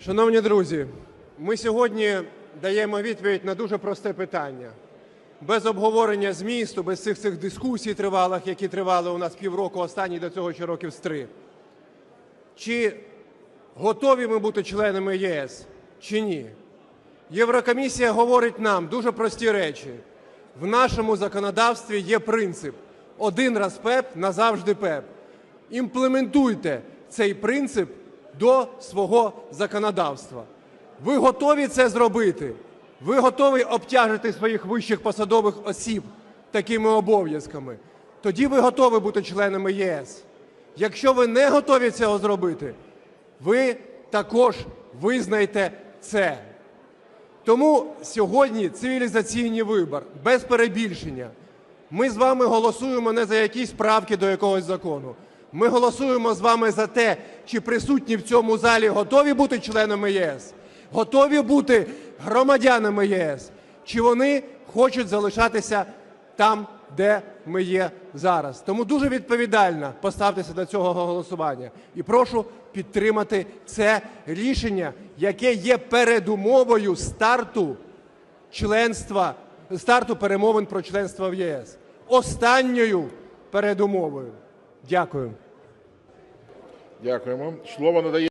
Шановні друзі, ми сьогодні даємо відповідь на дуже просте питання. Без обговорення змісту, без цих цих дискусій тривалих, які тривали у нас півроку, останні до цього ще років з три. Чи готові ми бути членами ЄС, чи ні? Єврокомісія говорить нам дуже прості речі. В нашому законодавстві є принцип один раз ПЕП назавжди ПЕП. Імплементуйте цей принцип до свого законодавства. Ви готові це зробити? Ви готові обтяжити своїх вищих посадових осіб такими обов'язками? Тоді ви готові бути членами ЄС. Якщо ви не готові цього зробити, ви також визнайте це. Тому сьогодні цивілізаційний вибір, без перебільшення. Ми з вами голосуємо не за якісь правки до якогось закону. Ми голосуємо з вами за те, чи присутні в цьому залі готові бути членами ЄС, готові бути громадянами ЄС, чи вони хочуть залишатися там, де ми є зараз. Тому дуже відповідально поставтеся до цього голосування. І прошу підтримати це рішення, яке є передумовою старту членства, старту перемовин про членство в ЄС. Останньою передумовою. Дякую. Дякуємо. Слово надає.